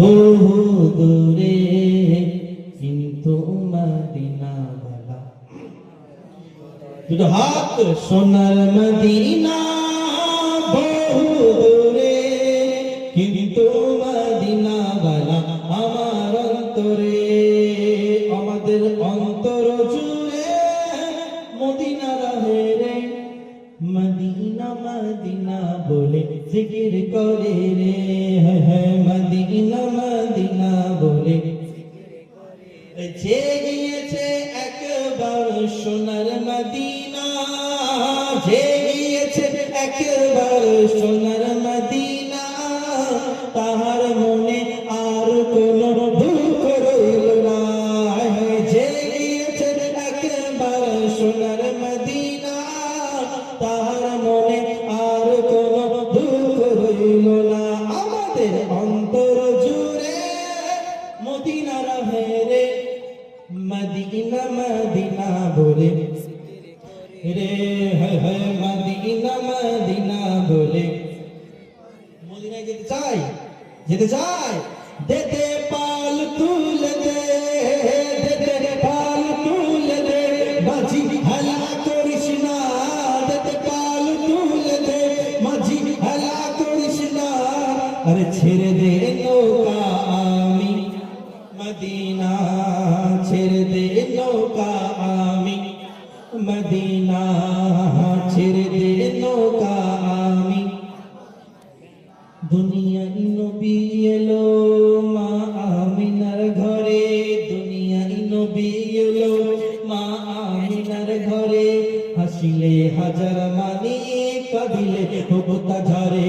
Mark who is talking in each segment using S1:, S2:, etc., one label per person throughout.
S1: বহু দূরে কিন্তু মদিনা দুটো হাত, সোনার আমার অন্তরে। আমাদের অন্তর জুড়ে মদিনা রহে রে। মদিনা মদিনা বলে জিকির করে রে হ্যাঁ, মদিনা মদিনা বলে। যে গিয়েছে একবার সোনার মদিনা। যে গিয়েছে একবার সোনার অন্তর জুড়ে মদিনা রহে রে মদিনা মদিনা বলে। রে হ্যাঁ মদিনা মদিনা বলে। মদিনা যেতে চাই? যেতে চাই? দেতে পাল আরে ছেড়ে দে নৌকা আমি মদিনা ছেড়ে দে নৌকা আমি মদিনা ছেড়ে দে নৌকা আমি দুনিয়ায় নবী এলো মা আমিনার ঘরে। দুনিয়ায় নবী এলো মা আমিনার ঘরে। হাসিলে হাজার মানি কাঁদিলে ভোগতা ঝরে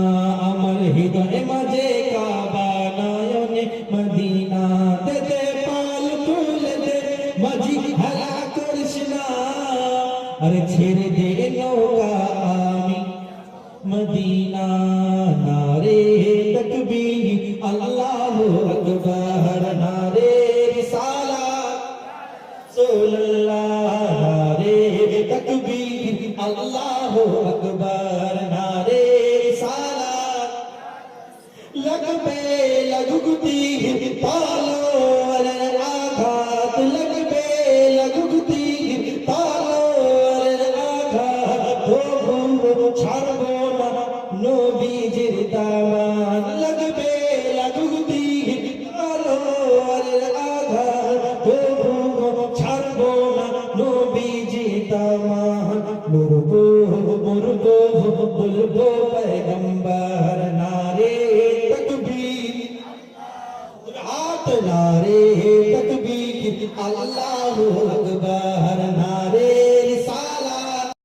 S1: আর ছেড়ে দে নৌকা আমি। মদিনা নারে তকবীর, আল্লাহু আকবার, নারে রিসালাত। রাসূলুল্লাহ নারে তকবীর, আল্লাহু আকবার, নারে রিসালাত। লাগবে লগুতি তালা নবীজির দামান লাগবে, লাগুক দিন। আলোর আধার প্রভু ছাড়বো না নবীজি দামান। মরবো মরবো, বলব পয়গম্বর নারে তকবীর। হাত নারে তকবীর, আল্লাহু আকবার নারে